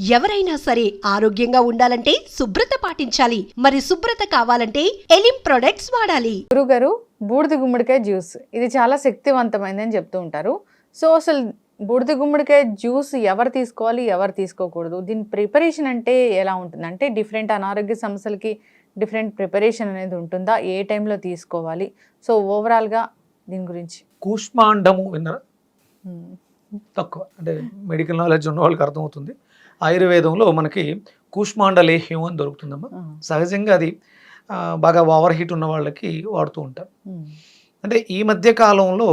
ఎవరైనా సరే ఆరోగ్యంగా ఉండాలంటే శుభ్రత పాటించాలి. మరి శుభ్రత కావాలంటే ఎలిం ప్రొడక్ట్స్ వాడాలి. గురుగారు బూడిద గుమ్మడికాయ జ్యూస్. ఇది చాలా శక్తివంతమైందని చెప్తూ ఉంటారు. సో అసలు బూడిద గుమ్మడికాయ జ్యూస్ ఎవరు తీసుకోవాలి ఎవరు తీసుకోకూడదు? దీని ప్రిపరేషన్ అంటే ఎలా ఉంటుంది? అంటే డిఫరెంట్ అనారోగ్య సమస్యలకి డిఫరెంట్ ప్రిపరేషన్ అనేది ఉంటుందా? ఏ టైంలో తీసుకోవాలి? సో ఓవరాల్గా దీని గురించి. కూష్మాండము విన్నారా? తక్కువ. అంటే మెడికల్ నాలెడ్జ్ ఉన్న వాళ్ళకి అర్థమవుతుంది. ఆయుర్వేదంలో మనకి కూష్మాండ లేహ్యం అని దొరుకుతుందమ్మా. సహజంగా అది బాగా ఓవర్ హీట్ ఉన్న వాళ్ళకి వాడుతూ ఉంటారు. అంటే ఈ మధ్య కాలంలో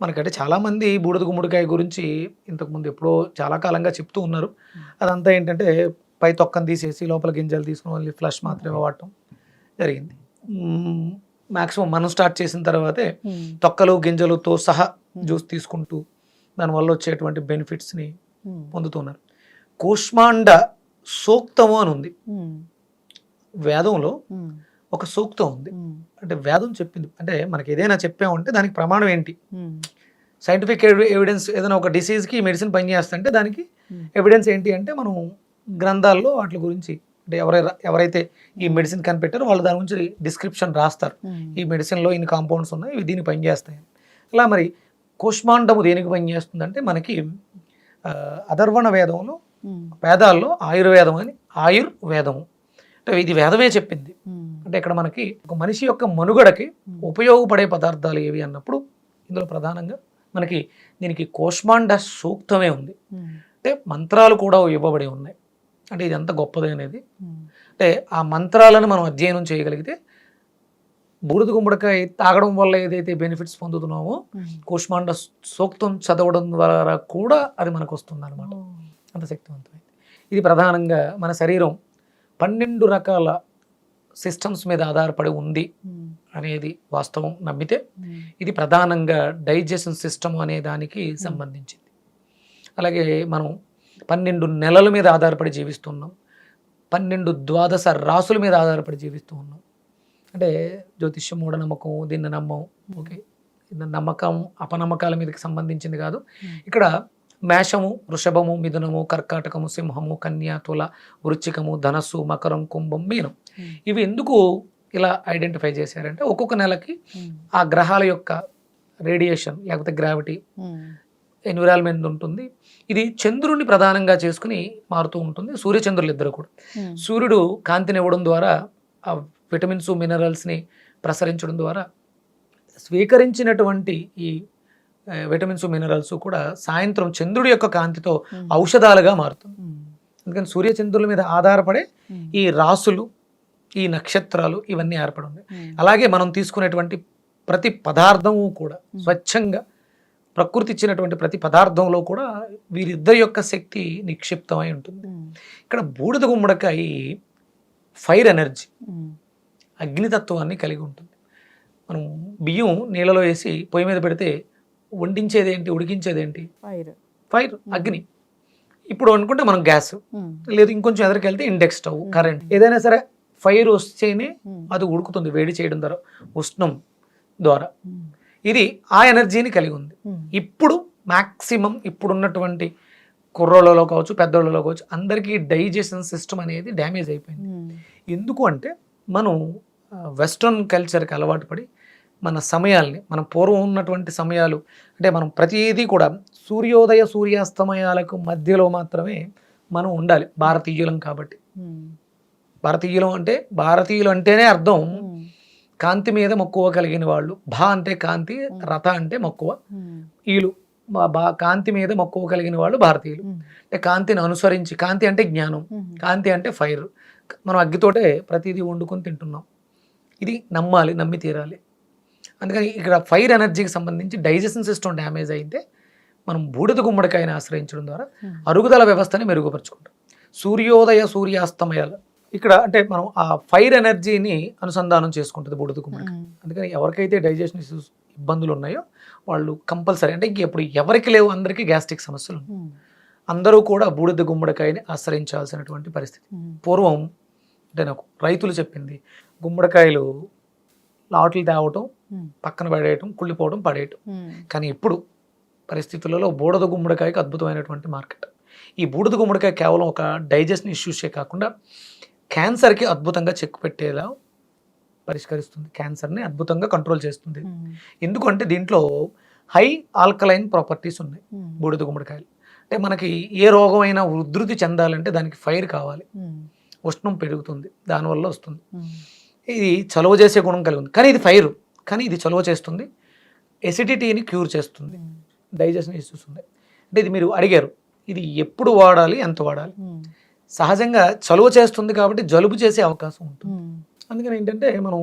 మనకంటే చాలామంది బూడిద గుమ్మడికాయ గురించి ఇంతకుముందు ఎప్పుడో చాలా కాలంగా చెప్తూ ఉన్నారు. అదంతా ఏంటంటే పై తొక్కను తీసేసి లోపల గింజలు తీసుకుని ఓన్లీ ఫ్లష్ మాత్రమే వాడటం జరిగింది. మ్యాక్సిమం మనం స్టార్ట్ చేసిన తర్వాతే తొక్కలు గింజలతో సహా జ్యూస్ తీసుకుంటూ దానివల్ల వచ్చేటువంటి బెనిఫిట్స్ని పొందుతున్నారు. కూష్మాండ సూక్తము అని ఉంది. వేదంలో ఒక సూక్తం ఉంది. అంటే వేదం చెప్పింది. అంటే మనకి ఏదైనా చెప్పామంటే దానికి ప్రమాణం ఏంటి? సైంటిఫిక్ ఎవిడెన్స్ ఏదైనా ఒక డిసీజ్కి మెడిసిన్ పనిచేస్తుంటే దానికి ఎవిడెన్స్ ఏంటి అంటే మనం గ్రంథాల్లో వాటి గురించి అంటే ఎవరైనా ఎవరైతే ఈ మెడిసిన్ కనిపెట్టారో వాళ్ళు దాని గురించి డిస్క్రిప్షన్ రాస్తారు. ఈ మెడిసిన్లో ఇన్ని కాంపౌండ్స్ ఉన్నాయి ఇవి దీనికి పనిచేస్తాయి ఇలా మరి కూష్మాండము దేనికి పనిచేస్తుందంటే మనకి ఆ, అధర్వణ వేదంలో వేదాల్లో ఆయుర్వేదం అని ఆయుర్వేదము. అంటే ఇది వేదమే చెప్పింది. అంటే ఇక్కడ మనకి ఒక మనిషి యొక్క మనుగడకి ఉపయోగపడే పదార్థాలు ఏవి అన్నప్పుడు ఇందులో ప్రధానంగా మనకి దీనికి కోష్మాండ సూక్తమే ఉంది. అంటే మంత్రాలు కూడా ఇవ్వబడి ఉన్నాయి. అంటే ఇది ఎంత గొప్పది అనేది. అంటే ఆ మంత్రాలను మనం అధ్యయనం చేయగలిగితే బూడిద గుమ్మడికాయ తాగడం వల్ల ఏదైతే బెనిఫిట్స్ పొందుతున్నామో కూష్మాండ సూక్తం చదవడం ద్వారా కూడా అది మనకు వస్తుంది అనమాట అంత శక్తివంతమైంది ఇది ప్రధానంగా మన శరీరం పన్నెండు రకాల సిస్టమ్స్ మీద ఆధారపడి ఉంది అనేది వాస్తవం నమ్మితే ఇది ప్రధానంగా డైజెషన్ సిస్టమ్ అనే దానికి సంబంధించింది. అలాగే మనం పన్నెండు నెలల మీద ఆధారపడి జీవిస్తున్నాం. పన్నెండు ద్వాదశ రాసుల మీద ఆధారపడి జీవిస్తూ ఉన్నాం. అంటే జ్యోతిష్యం మూఢనమ్మకం దీన్ని నమ్మం ఓకే. నమ్మకం అపనమ్మకాల మీదకి సంబంధించింది కాదు. ఇక్కడ మేషము వృషభము మిథునము కర్కాటకము సింహము కన్యా తుల వృచ్చికము ధనస్సు మకరం కుంభం మీనం. ఇవి ఎందుకు ఇలా ఐడెంటిఫై చేశారంటే ఒక్కొక్క నెలకి ఆ గ్రహాల యొక్క రేడియేషన్ లేకపోతే గ్రావిటీ ఎన్విరాన్మెంట్ ఉంటుంది. ఇది చంద్రుడిని ప్రధానంగా చేసుకుని మారుతూ ఉంటుంది. సూర్యచంద్రులు ఇద్దరు కూడా. సూర్యుడు కాంతినివ్వడం ద్వారా ఆ విటమిన్స్ మినరల్స్ని ప్రసరించడం ద్వారా స్వీకరించినటువంటి ఈ విటమిన్స్ మినరల్స్ కూడా సాయంత్రం చంద్రుడి యొక్క కాంతితో ఔషధాలుగా మారుతుంది అందుకని సూర్యచంద్రుల మీద ఆధారపడే ఈ రాసులు ఈ నక్షత్రాలు ఇవన్నీ ఏర్పడి ఉన్నాయి అలాగే మనం తీసుకునేటువంటి ప్రతి పదార్థము కూడా స్వచ్ఛంగా ప్రకృతి ఇచ్చినటువంటి ప్రతి పదార్థంలో కూడా వీరిద్దరి యొక్క శక్తి నిక్షిప్తమై ఉంటుంది. ఇక్కడ బూడిద గుమ్మడికాయ ఫైర్ ఎనర్జీ అగ్నితత్వాన్ని కలిగి ఉంటుంది. మనం బియ్యం నీళ్ళలో వేసి పొయ్యి మీద పెడితే వండించేది ఏంటి ఉడికించేది ఏంటి ఫైర్ ఫైర్ అగ్ని. ఇప్పుడు అనుకుంటే మనం గ్యాస్. లేదు ఇంకొంచెం ఎదరికెళ్తే ఇండెక్స్ స్టవ్ కరెంట్. ఏదైనా సరే ఫైర్ వస్తేనే అది ఉడుకుతుంది వేడి చేయడం ద్వారా ఉష్ణం ద్వారా. ఇది ఆ ఎనర్జీని కలిగి ఉంది. ఇప్పుడు మ్యాక్సిమం ఇప్పుడున్నటువంటి కుర్రోళ్ళలో కావచ్చు పెద్దోళ్ళలో కావచ్చు అందరికీ డైజెషన్ సిస్టమ్ అనేది డ్యామేజ్ అయిపోయింది. ఎందుకు అంటే మనం వెస్ట్రన్ కల్చర్కి అలవాటు పడి మన సమయాల్ని మనం పూర్వం ఉన్నటువంటి సమయాలు అంటే మనం ప్రతిదీ కూడా సూర్యోదయ సూర్యాస్తమయాలకు మధ్యలో మాత్రమే మనం ఉండాలి. భారతీయులం కాబట్టి. భారతీయులం అంటే భారతీయులు అంటేనే అర్థం. కాంతి మీద మక్కువ కలిగిన వాళ్ళు. భా అంటే కాంతి రథ అంటే మక్కువ. ఈలు బా కాంతి మీద మక్కువ కలిగిన వాళ్ళు భారతీయులు. అంటే కాంతిని అనుసరించి కాంతి అంటే జ్ఞానం కాంతి అంటే ఫైర్. మనం అగ్గితోటే ప్రతిదీ వండుకొని తింటున్నాం. ఇది నమ్మాలి నమ్మి తీరాలి. అందుకని ఇక్కడ ఫైర్ ఎనర్జీకి సంబంధించి డైజెషన్ సిస్టమ్ డ్యామేజ్ అయితే మనం బూడిద గుమ్మడికాయని ఆశ్రయించడం ద్వారా అరుగుదల వ్యవస్థని మెరుగుపరుచుకుంటాం. సూర్యోదయ సూర్యాస్తమయాలు. ఇక్కడ అంటే మనం ఆ ఫైర్ ఎనర్జీని అనుసంధానం చేసుకుంటుంది బూడిద గుమ్మడికాయ. అందుకని ఎవరికైతే డైజెషన్ ఇష్యూస్ ఇబ్బందులు ఉన్నాయో వాళ్ళు కంపల్సరీ అంటే ఇంక ఇప్పుడు ఎవరికి లేవు అందరికీ గ్యాస్ట్రిక్ సమస్యలు ఉన్నాయి. అందరూ కూడా బూడిద గుమ్మడికాయని ఆశ్రయించాల్సినటువంటి పరిస్థితి. పూర్వం అంటే నాకు రైతులు చెప్పింది గుమ్మడికాయలు లాట్లు తేవటం పక్కన పడేయటం కుళ్ళిపోవడం పడేయటం. కానీ ఇప్పుడు పరిస్థితులలో బూడద గుమ్మడికాయకి అద్భుతమైనటువంటి మార్కెట్. ఈ బూడిద గుమ్మడికాయ కేవలం ఒక డైజెషన్ ఇష్యూసే కాకుండా క్యాన్సర్కి అద్భుతంగా చెక్ పెట్టేలా పరిష్కరిస్తుంది. క్యాన్సర్ని అద్భుతంగా కంట్రోల్ చేస్తుంది. ఎందుకంటే దీంట్లో హై ఆల్కలైన్ ప్రాపర్టీస్ ఉన్నాయి బూడిద గుమ్మడికాయలు. అంటే మనకి ఏ రోగమైనా ఉధృతి చెందాలంటే దానికి ఫైర్ కావాలి. ఉష్ణం పెరుగుతుంది. దానివల్ల వస్తుంది. ఇది చలువ చేసే గుణం కలిగి ఉంది. కానీ ఇది ఫైర్. కానీ ఇది చలువ చేస్తుంది. ఎసిడిటీని క్యూర్ చేస్తుంది. డైజెషన్ ఇష్యూస్ ఉన్నాయి. అంటే ఇది మీరు అడిగారు. ఇది ఎప్పుడు వాడాలి? ఎంత వాడాలి? సహజంగా చలువ చేస్తుంది కాబట్టి జలుబు చేసే అవకాశం ఉంటుంది. అందుకని ఏంటంటే మనం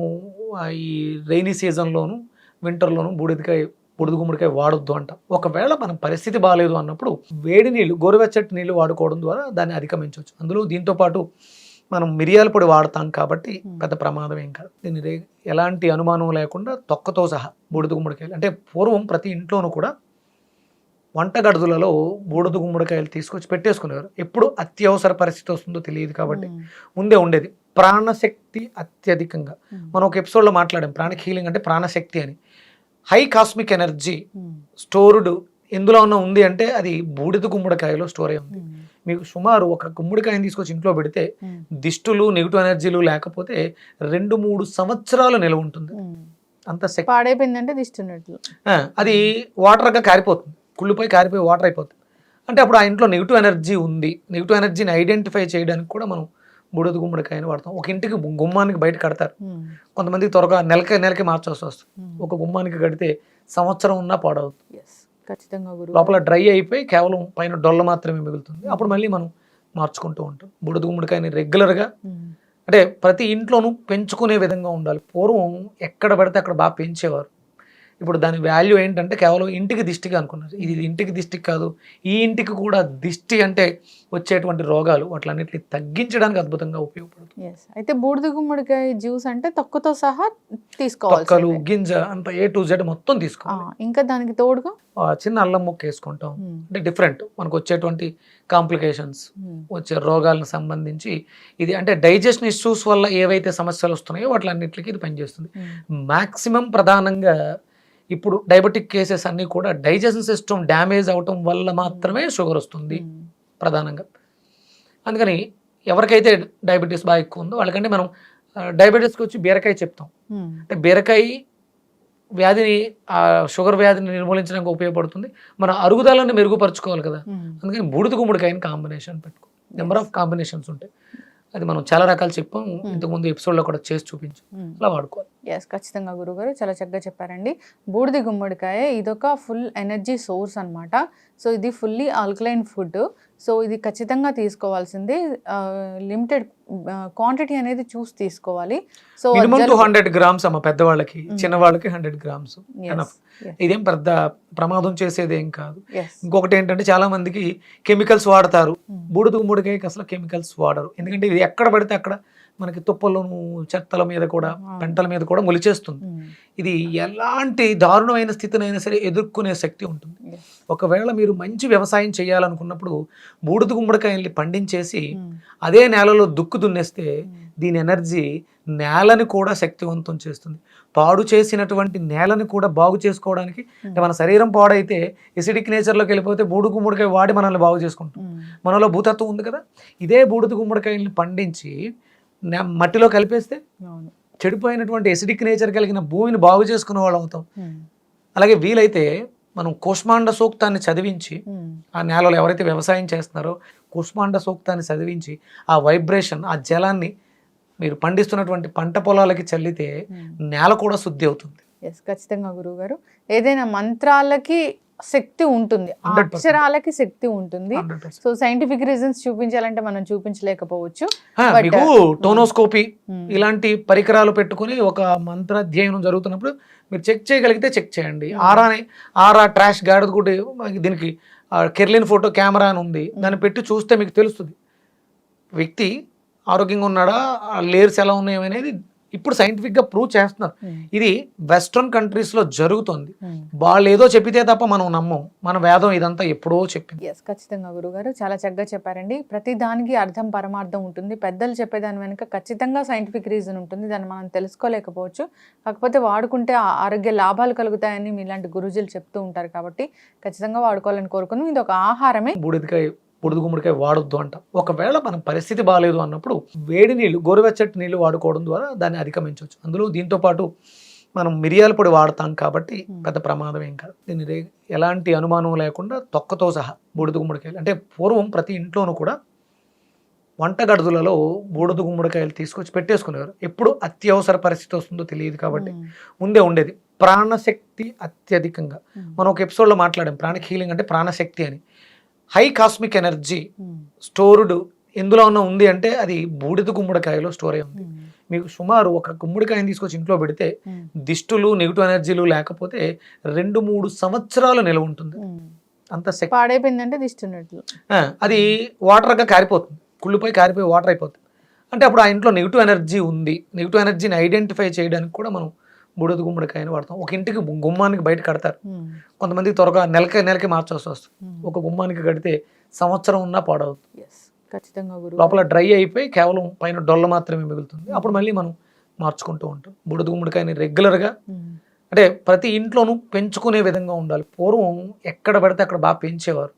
ఈ రైనీ సీజన్లోను వింటర్లోను బూడిదకాయ బుడిద గుమ్మడికాయ వాడొద్దు అంట. ఒకవేళ మన పరిస్థితి బాగాలేదు అన్నప్పుడు వేడి నీళ్ళు గోరువెచ్చటి నీళ్ళు వాడుకోవడం ద్వారా దాన్ని అధిగమించవచ్చు. అందులో దీంతో పాటు మనం మిరియాల పొడి వాడతాం కాబట్టి పెద్ద ప్రమాదం ఏం కాదు. దీని ఎలాంటి అనుమానం లేకుండా తొక్కతో సహా బూడిద గుమ్మడికాయలు అంటే పూర్వం ప్రతి ఇంట్లోనూ కూడా వంటగడుదులలో బూడిద గుమ్మడికాయలు తీసుకొచ్చి పెట్టేసుకునేవారు. ఎప్పుడు అత్యవసర పరిస్థితి వస్తుందో తెలియదు కాబట్టి. ముందే ఉండేది ప్రాణశక్తి అత్యధికంగా. మనం ఒక ఎపిసోడ్లో మాట్లాడాం ప్రాణిక్ హీలింగ్ అంటే ప్రాణశక్తి అని. హై కాస్మిక్ ఎనర్జీ స్టోర్డ్ ఎందులో ఉన్న ఉంది అంటే అది బూడిద గుమ్మడికాయలో స్టోర్ అయి ఉంది మీకు సుమారు ఒక గుమ్మడికాయని తీసుకొచ్చి ఇంట్లో పెడితే దిష్టులు నెగిటివ్ ఎనర్జీలు లేకపోతే రెండు మూడు సంవత్సరాలు నిలవ ఉంటుంది. అంత శక్తి పాడైపోయిందంటే ఆ, అది వాటర్గా కారిపోతుంది. కుళ్ళిపోయి కారిపోయి వాటర్ అయిపోతుంది. అంటే అప్పుడు ఆ ఇంట్లో నెగిటివ్ ఎనర్జీ ఉంది. నెగిటివ్ ఎనర్జీని ఐడెంటిఫై చేయడానికి కూడా మనం బూడిద గుమ్మడికాయని వాడతాం. ఒక ఇంటికి గుమ్మానికి బయట కడతారు. కొంతమంది త్వరగా నెలకి నెలకి మార్చాల్సి వస్తుంది. ఒక గుమ్మానికి కడితే సంవత్సరం ఉన్నా పాడవుతుంది. ఎస్ ఖచ్చితంగా లోపల డ్రై అయిపోయి కేవలం పైన డొల్ల మాత్రమే మిగులుతుంది. అప్పుడు మళ్ళీ మనం మార్చుకుంటూ ఉంటాం. బూడిద గుమ్మడికాయని రెగ్యులర్గా అంటే ప్రతి ఇంట్లోనూ పెంచుకునే విధంగా ఉండాలి. పూర్వం ఎక్కడ పడితే అక్కడ బాగా పెంచేవారు. ఇప్పుడు దాని వాల్యూ ఏంటంటే కేవలం ఇంటికి దిష్టిగా అనుకున్నారు. ఇది ఇంటికి దిష్టి కాదు ఈ ఇంటికి కూడా దిష్టి అంటే వచ్చేటువంటి రోగాలు వాటిలన్నిటిని తగ్గించడానికి అద్భుతంగా ఉపయోగపడుతుంది. అయితే బూడిద గుమ్మడికాయ జ్యూస్ అంటే తొక్కతో సహా తొక్కలు తీసుకోవాలి గింజ అంత ఏ టు జెడ్ మొత్తం తీసుకోవాలి. ఇంకా దానికి తోడుగా? చిన్న అల్లం ముక్క వేసుకుంటాం. అంటే డిఫరెంట్ మనకు వచ్చేటువంటి కాంప్లికేషన్స్ వచ్చే రోగాలకు సంబంధించి ఇది అంటే డైజెషన్ ఇష్యూస్ వల్ల ఏవైతే సమస్యలు వస్తున్నాయో వాటిలన్నిటికీ ఇది పనిచేస్తుంది. మాక్సిమం ప్రధానంగా ఇప్పుడు డయాబెటిక్ కేసెస్ అన్నీ కూడా డైజెషన్ సిస్టమ్ డ్యామేజ్ అవటం వల్ల మాత్రమే షుగర్ వస్తుంది ప్రధానంగా. అందుకని ఎవరికైతే డయాబెటీస్ బాగా ఎక్కువ ఉందో వాళ్ళకంటే మనం డయాబెటీస్కి వచ్చి బీరకాయ చెప్తాం. అంటే బీరకాయ వ్యాధిని ఆ షుగర్ వ్యాధిని నిర్మూలించడానికి ఉపయోగపడుతుంది. మన అరుగుదలను మెరుగుపరుచుకోవాలి కదా. అందుకని బూడిద గుమ్మడికాయని కాంబినేషన్ పెట్టుకో. నెంబర్ ఆఫ్ కాంబినేషన్స్ ఉంటాయి. అది మనం చాలా రకాలు చెప్పాం. ఇంతకుముందు ఎపిసోడ్లో కూడా చేసి చూపించాం. అలా వాడుకోవాలి. ఎస్ ఖచ్చితంగా గురుగారు చాలా చక్కగా చెప్పారండి. బూడిద గుమ్మడికాయ ఇదొక ఫుల్ ఎనర్జీ సోర్స్ అన్నమాట. సో ఇది ఫుల్లీ ఆల్కలైన్ ఫుడ్. సో ఇది ఖచ్చితంగా తీసుకోవాల్సిందే. లిమిటెడ్ క్వాంటిటీ అనేది చూసి తీసుకోవాలి. So minimum two hundred grams అమ్మ పెద్దవాళ్ళకి చిన్నవాళ్ళకి హండ్రెడ్ గ్రామ్స్. ఇదేం పెద్ద ప్రమాదం చేసేది ఏం కాదు ఇంకొకటి ఏంటంటే చాలా మందికి కెమికల్స్ వాడతారు. బూడిద గుమ్మడికాయకి అసలు కెమికల్స్ వాడరు. ఎందుకంటే ఇది ఎక్కడ పడితే అక్కడ మనకి తుప్పలను చెత్తల మీద కూడా పెంటల మీద కూడా మొలిచేస్తుంది. ఇది ఎలాంటి దారుణమైన స్థితినైనా సరే ఎదుర్కొనే శక్తి ఉంటుంది. ఒకవేళ మీరు మంచి వ్యవసాయం చేయాలనుకున్నప్పుడు బూడిద గుమ్మడికాయల్ని పండించేసి అదే నేలలో దుక్కు దున్నేస్తే దీని ఎనర్జీ నేలని కూడా శక్తివంతం చేస్తుంది. పాడు చేసినటువంటి నేలని కూడా బాగు చేసుకోవడానికి అంటే మన శరీరం పాడైతే ఎసిడిక్ నేచర్లోకి వెళ్ళిపోతే బూడిద గుమ్మడికాయ వాడి మనల్ని బాగు చేసుకుంటాం మనలో భూతత్వం ఉంది కదా? ఇదే బూడిద గుమ్మడికాయల్ని పండించి మట్టిలో కలిపేస్తే చెడిపోయినటువంటి ఎసిడిక్ నేచర్ కలిగిన భూమిని బాగు చేసుకునే వాళ్ళు అవుతాం. అలాగే వీలైతే మనం కుష్మాండ సూక్తాన్ని చదివించి ఆ నేలలో ఎవరైతే వ్యవసాయం చేస్తున్నారో కుష్మాండ సూక్తాన్ని చదివించి ఆ వైబ్రేషన్ ఆ జలాన్ని మీరు పండిస్తున్నటువంటి పంట పొలాలకి చల్లితే నేల కూడా శుద్ధి అవుతుంది. ఎస్ ఖచ్చితంగా గురువు గారు ఏదైనా మంత్రాలకి శక్తి ఉంటుంది. ఆ 100%. అక్షరాలకి శక్తి ఉంటుంది. 100%. సో సైంటిఫిక్ రీజన్స్ చూపించాలంటే మనం చూపించలేకపోవచ్చు. మీకు టోనోస్కోపీ. ఇలాంటి పరికరాలు పెట్టుకుని ఒక మంత్ర అధ్యయనం జరుగుతున్నప్పుడు మీరు చెక్ చేయగలిగితే చెక్ చేయండి. ఆరాని ఆరా ట్రాష్ గాడిద కూడా దీనికి కెర్లిన్ ఫోటో కెమెరా అని ఉంది. దాన్ని పెట్టి చూస్తే మీకు తెలుస్తుంది. వ్యక్తి ఆరోగ్యంగా ఉన్నాడా లేయర్స్ ఎలా ఉన్నాయి అనేది ఇప్పుడు scientific గా ప్రూవ్ చేస్తున్నారు ఇది వెస్ట్రన్ కంట్రీస్లో జరుగుతుంది. వాళ్ళు ఏదో చెప్పితే తప్ప మనం నమ్మం. మన వేదం ఇదంతా ఎప్పుడో చెప్పింది. ఎస్ ఖచ్చితంగా గురుగారు. చాలా చక్కగా చెప్పారండి. ప్రతి దానికి అర్థం పరమార్థం ఉంటుంది. పెద్దలు చెప్పేదాని వెనుక ఖచ్చితంగా సైంటిఫిక్ రీజన్ ఉంటుంది. దాన్ని మనం తెలుసుకోలేకపోవచ్చు. కాకపోతే వాడుకుంటే ఆరోగ్య లాభాలు కలుగుతాయని మీలాంటి గురుజులు చెప్తూ ఉంటారు కాబట్టి ఖచ్చితంగా వాడుకోవాలని కోరుకున్నాం. ఇది ఒక ఆహారమే. బూడిదకాయ బుడిద గుమ్మడికాయ వాడొద్దు అంట. ఒకవేళ మన పరిస్థితి బాగాలేదు అన్నప్పుడు వేడి నీళ్ళు గోరువెచ్చటి నీళ్ళు వాడుకోవడం ద్వారా దాన్ని అధిగమించవచ్చు. అందులో దీంతో పాటు మనం మిరియాల పొడి వాడతాం కాబట్టి. పెద్ద ప్రమాదం ఏం కాదు. దీని ఎలాంటి అనుమానం లేకుండా తొక్కతో సహా బూడిద గుమ్మడికాయలు అంటే పూర్వం ప్రతి ఇంట్లోనూ కూడా వంటగడుదులలో బూడిద గుమ్మడికాయలు తీసుకొచ్చి పెట్టేసుకునేవారు. ఎప్పుడు అత్యవసర పరిస్థితి వస్తుందో తెలియదు కాబట్టి ముందే ఉండేది. ప్రాణశక్తి అత్యధికంగా. మనం ఒక ఎపిసోడ్లో మాట్లాడాం. ప్రాణిక్ హీలింగ్ అంటే ప్రాణశక్తి అని. High cosmic energy um, stored ఎందులో ఉన్న ఉంది అంటే అది బూడిద గుమ్మడికాయలో స్టోర్ అయి ఉంది. ఉమ్, మీకు సుమారు ఒక గుమ్మడికాయని తీసుకొచ్చి ఇంట్లో పెడితే ఉమ్, దిష్టులు నెగిటివ్ ఎనర్జీలు లేకపోతే రెండు మూడు సంవత్సరాలు నిలవ ఉంటుంది. అంత పాడైపోయిందంటే దిస్తున్నట్లు ఆ, అది వాటర్గా కారిపోతుంది. కుళ్ళిపోయి కారిపోయి వాటర్ అయిపోతుంది. అంటే అప్పుడు ఆ ఇంట్లో నెగిటివ్ ఎనర్జీ ఉంది. నెగిటివ్ ఎనర్జీని ఐడెంటిఫై చేయడానికి కూడా మనం బూడిద గుమ్మడికాయని వాడతాం. ఒక ఇంటికి గుమ్మానికి బయట కడతారు. కొంతమంది త్వరగా నెలకి నెలకి మార్చాల్సి వస్తుంది. ఒక గుమ్మానికి కడితే సంవత్సరం ఉన్నా పాడవుతుంది. Yes, ఖచ్చితంగా లోపల డ్రై అయిపోయి కేవలం పైన డొల్ల మాత్రమే మిగులుతుంది. అప్పుడు మళ్ళీ మనం మార్చుకుంటూ ఉంటాం. బూడిద గుమ్మడికాయని రెగ్యులర్గా అంటే ప్రతి ఇంట్లోనూ పెంచుకునే విధంగా ఉండాలి. పూర్వం ఎక్కడ పడితే అక్కడ బాగా పెంచేవారు.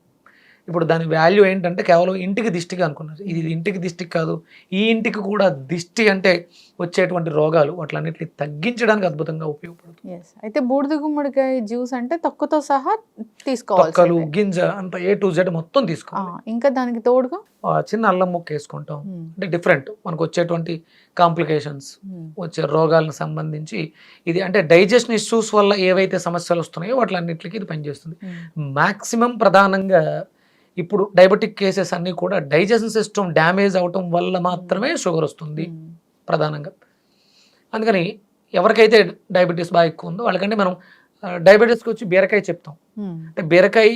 ఇప్పుడు దాని వాల్యూ ఏంటంటే కేవలం ఇంటికి దిష్టిగా అనుకున్నారు. ఇది ఇంటికి దిష్టి కాదు ఈ ఇంటికి కూడా దిష్టి అంటే వచ్చేటువంటి రోగాలు వాటిలన్నిటిని తగ్గించడానికి అద్భుతంగా ఉపయోగపడుతుంది. అయితే బూడిద గుమ్మడికాయ జ్యూస్ అంటే తొక్కతో సహా తొక్కలు తీసుకోవాలి గింజ అంత ఏ టు జెడ్ మొత్తం తీసుకోవాలి. ఇంకా దానికి తోడుగా? చిన్న అల్లం ముక్క వేసుకుంటాం. ఉమ్, అంటే డిఫరెంట్ మనకు వచ్చేటువంటి కాంప్లికేషన్స్ ఉమ్, వచ్చే రోగాలకు సంబంధించి ఇది అంటే డైజెషన్ ఇష్యూస్ వల్ల ఏవైతే సమస్యలు వస్తున్నాయో వాటిలన్నిటికీ ఇది పనిచేస్తుంది. మాక్సిమం ప్రధానంగా ఇప్పుడు డయాబెటిక్ కేసెస్ అన్నీ కూడా డైజెషన్ సిస్టమ్ డ్యామేజ్ అవటం వల్ల మాత్రమే షుగర్ వస్తుంది ఉమ్, ప్రధానంగా. అందుకని ఎవరికైతే డయాబెటీస్ బాగా ఎక్కువ ఉందో వాళ్ళకంటే మనం డయాబెటీస్కి వచ్చి బీరకాయ చెప్తాం. ఉమ్, అంటే బీరకాయ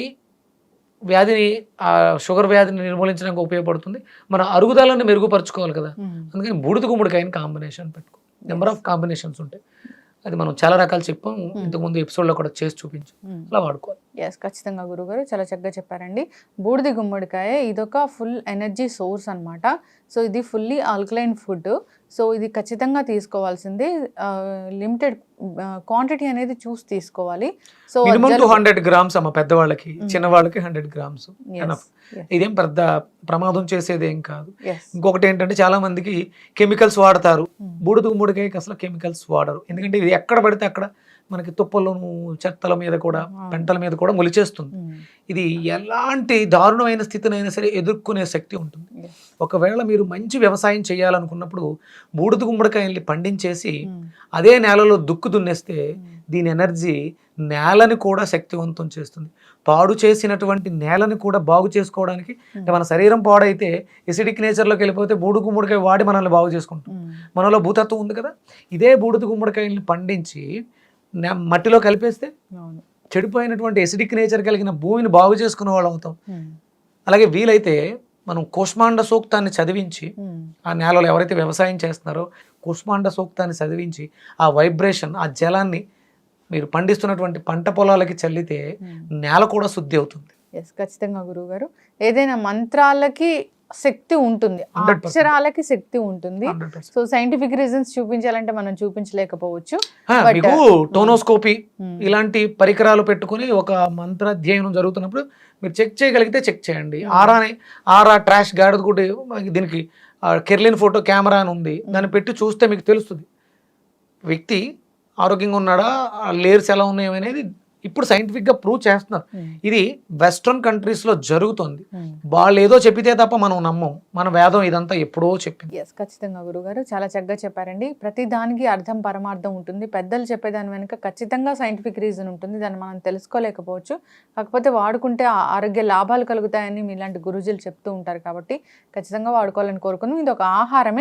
వ్యాధిని ఆ షుగర్ వ్యాధిని నిర్మూలించడానికి ఉపయోగపడుతుంది. మన అరుగుదలను మెరుగుపరుచుకోవాలి కదా. అందుకని బూడిద గుమ్మడికాయని కాంబినేషన్ పెట్టుకో. నెంబర్ ఆఫ్ కాంబినేషన్స్ ఉంటాయి. అది మనం చాలా రకాలు చెప్పాం. ఇంతకుముందు ఎపిసోడ్లో కూడా చేసి చూపించాం. అలా వాడుకోవాలి. ఎస్ ఖచ్చితంగా గురుగారు. చాలా చక్కగా చెప్పారండి. బూడిద గుమ్మడికాయ ఇదొక ఫుల్ ఎనర్జీ సోర్స్ అన్నమాట. సో ఇది ఫుల్లీ ఆల్కలైన్ ఫుడ్ సో ఇది ఖచ్చితంగా తీసుకోవాల్సిందే. లిమిటెడ్ క్వాంటిటీ అనేది చూసి తీసుకోవాలి. So minimum two hundred grams అమ్మ పెద్దవాళ్ళకి Mm. చిన్నవాళ్ళకి hundred grams. ఇదేం పెద్ద ప్రమాదం చేసేది ఏం కాదు ఇంకొకటి ఏంటంటే చాలా మందికి కెమికల్స్ వాడతారు బూడిద గుమ్మడికాయకి అసలు కెమికల్స్ వాడరు. ఎందుకంటే ఇది ఎక్కడ పడితే అక్కడ మనకి తుప్పలను చెత్తల మీద కూడా. పెంటల మీద కూడా మొలిచేస్తుంది. ఇది ఎలాంటి దారుణమైన స్థితినైనా సరే ఎదుర్కొనే శక్తి ఉంటుంది. ఒకవేళ మీరు మంచి వ్యవసాయం చేయాలనుకున్నప్పుడు బూడిద గుమ్మడికాయల్ని పండించేసి అదే నేలలో దుక్కు దున్నేస్తే దీని ఎనర్జీ నేలని కూడా శక్తివంతం చేస్తుంది. పాడు చేసినటువంటి నేలని కూడా బాగు చేసుకోవడానికి అంటే మన శరీరం పాడైతే ఎసిడిక్ నేచర్లోకి వెళ్ళిపోతే బూడిద గుమ్మడికాయ వాడి మనల్ని బాగు చేసుకుంటాం మనలో భూతత్వం ఉంది కదా? ఇదే బూడిద గుమ్మడికాయల్ని పండించి మట్టిలో కలిపేస్తే చెడిపోయినటువంటి ఎసిడిక్ నేచర్ కలిగిన భూమిని బాగు చేసుకునే వాళ్ళు అవుతాం. అలాగే వీలైతే మనం కుష్మాండ సూక్తాన్ని చదివించి ఆ నేలలో ఎవరైతే వ్యవసాయం చేస్తున్నారో కుష్మాండ సూక్తాన్ని చదివించి ఆ వైబ్రేషన్ ఆ జలాన్ని మీరు పండిస్తున్నటువంటి పంట పొలాలకి చల్లితే. నేల కూడా శుద్ధి అవుతుంది. ఎస్ ఖచ్చితంగా గురువు గారు ఏదైనా మంత్రాలకి శక్తి ఉంటుంది. 100%. అక్షరాలకి శక్తి ఉంటుంది. 100%. సో సైంటిఫిక్ రీజన్స్ చూపించాలంటే మనం చూపించలేకపోవచ్చు. మీకు టోనోస్కోపీ ఉమ్, ఇలాంటి పరికరాలు పెట్టుకుని ఒక మంత్ర అధ్యయనం జరుగుతున్నప్పుడు మీరు చెక్ చేయగలిగితే చెక్ చేయండి. ఆరాని ఆరా ట్రాష్ గాడిద కూడా దీనికి కెర్లిన్ ఫోటో కెమెరా అని ఉంది. దాన్ని పెట్టి చూస్తే మీకు తెలుస్తుంది. వ్యక్తి ఆరోగ్యంగా ఉన్నాడా లేయర్స్ ఎలా ఉన్నాయో అనేది ఇప్పుడు సైంటిఫిక్గా ప్రూవ్ చేస్తున్నారు. ఉమ్, ఇది వెస్ట్రన్ కంట్రీస్లో జరుగుతుంది. వాళ్ళు ఏదో చెప్పితే తప్ప మనం నమ్మం. మన వేదం ఇదంతా ఎప్పుడో చెప్పింది. ఎస్ ఖచ్చితంగా గురుగారు. చాలా చక్కగా చెప్పారండి. ప్రతి దానికి అర్థం పరమార్థం ఉంటుంది. పెద్దలు చెప్పేదాని వెనుక ఖచ్చితంగా సైంటిఫిక్ రీజన్ ఉంటుంది. దాన్ని మనం తెలుసుకోలేకపోవచ్చు. కాకపోతే వాడుకుంటే ఆరోగ్య లాభాలు కలుగుతాయని మీలాంటి గురుజులు చెప్తూ ఉంటారు కాబట్టి ఖచ్చితంగా వాడుకోవాలని కోరుకుని ఇది ఒక ఆహారమే.